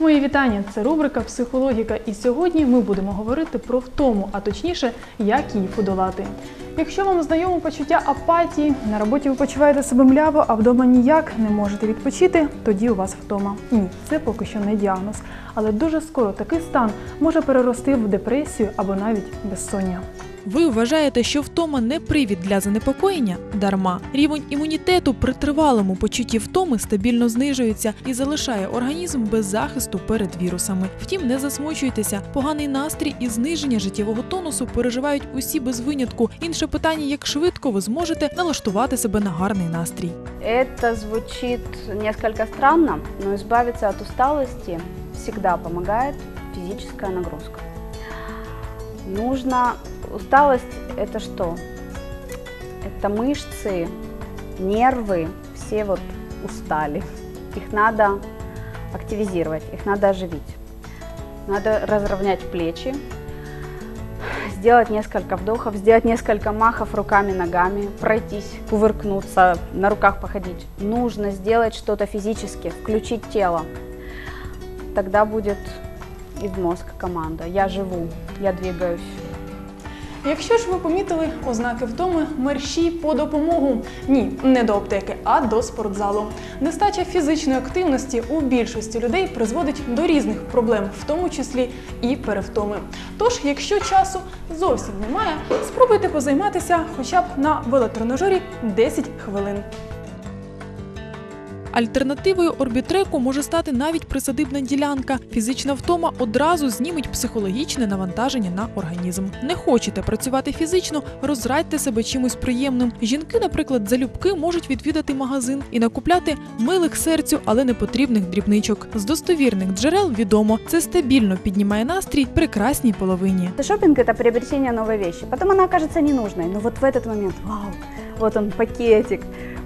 Мої вітання. Це рубрика Психологіка. І сьогодні ми будемо говорити про втому, а точніше, як її подолати. Якщо вам знайомо почуття апатії, на роботі ви почуваєте себе мляво, а вдома ніяк не можете відпочити, тоді у вас втома. Ні, це поки що не діагноз. Але дуже скоро такий стан може перерости в депресію або навіть безсоння. Ви вважаєте, що втома не привід для занепокоєння? Дарма. Рівень імунітету при тривалому почутті втоми стабільно знижується і залишає організм без захисту перед вірусами. Втім, не засмучуйтеся. Поганий настрій і зниження життєвого тонусу переживають усі без винятку. Інше питання, як швидко ви зможете налаштувати себе на гарний настрій. Это звучит несколько странно, но избавиться от усталости всегда помогает физическая нагрузка. Нужно... Усталость – это что? Это мышцы, нервы, все вот устали. Их надо активизировать, их надо оживить. Надо разровнять плечи, сделать несколько вдохов, сделать несколько махов руками, ногами, пройтись, кувыркнуться, на руках походить. Нужно сделать что-то физически, включить тело. Тогда будет и в мозг команда. Я живу, я двигаюсь. Якщо ж ви помітили ознаки втоми, мерщій по допомогу. Ні, не до аптеки, а до спортзалу. Нестача фізичної активності у більшості людей призводить до різних проблем, в тому числі і перевтоми. Тож, якщо часу зовсім немає, спробуйте позайматися хоча б на велотренажері 10 хвилин. Альтернативою орбітреку може стати навіть присадибна ділянка. Фізична втома одразу зніметь психологічне навантаження на організм. Не хочете працювати фізично, розрадьте себе чимось приємним. Жінки, наприклад, залюбки можуть відвідати магазин і накупляти милих серцю, але непотрібних дрібничок. З достовірних джерел відомо, це стабільно піднімає настрій прекрасній половині. Шопинг – это приобретение новой вещи. Потом она окажется ненужной. Но вот в этот момент, вау, вот он пакетик,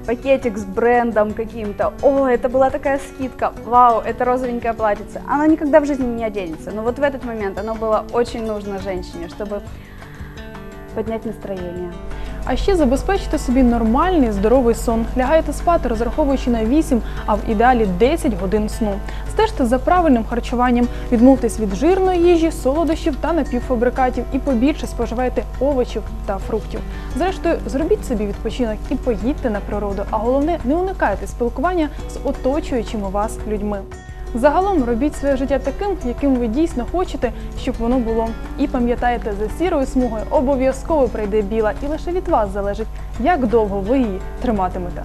пакетик с брендом каким-то. О, это была такая скидка. Вау, это розовенькое платьице. Оно никогда в жизни не оденется. Но вот в этот момент оно было очень нужно женщине, чтобы поднять настроение. А ще забезпечте собі нормальний здоровий сон. Лягайте спати, розраховуючи на 8, а в ідеалі 10 годин сну. Стежте за правильним харчуванням, відмовтесь від жирної їжі, солодощів та напівфабрикатів і побільше споживайте овочів та фруктів. Зрештою, зробіть собі відпочинок і поїдьте на природу. А головне, не уникайте спілкування з оточуючими вас людьми. Загалом робіть своє життя таким, яким ви дійсно хочете, щоб воно було. І пам'ятайте, за сірою смугою обов'язково прийде біла, і лише від вас залежить, як довго ви її триматимете.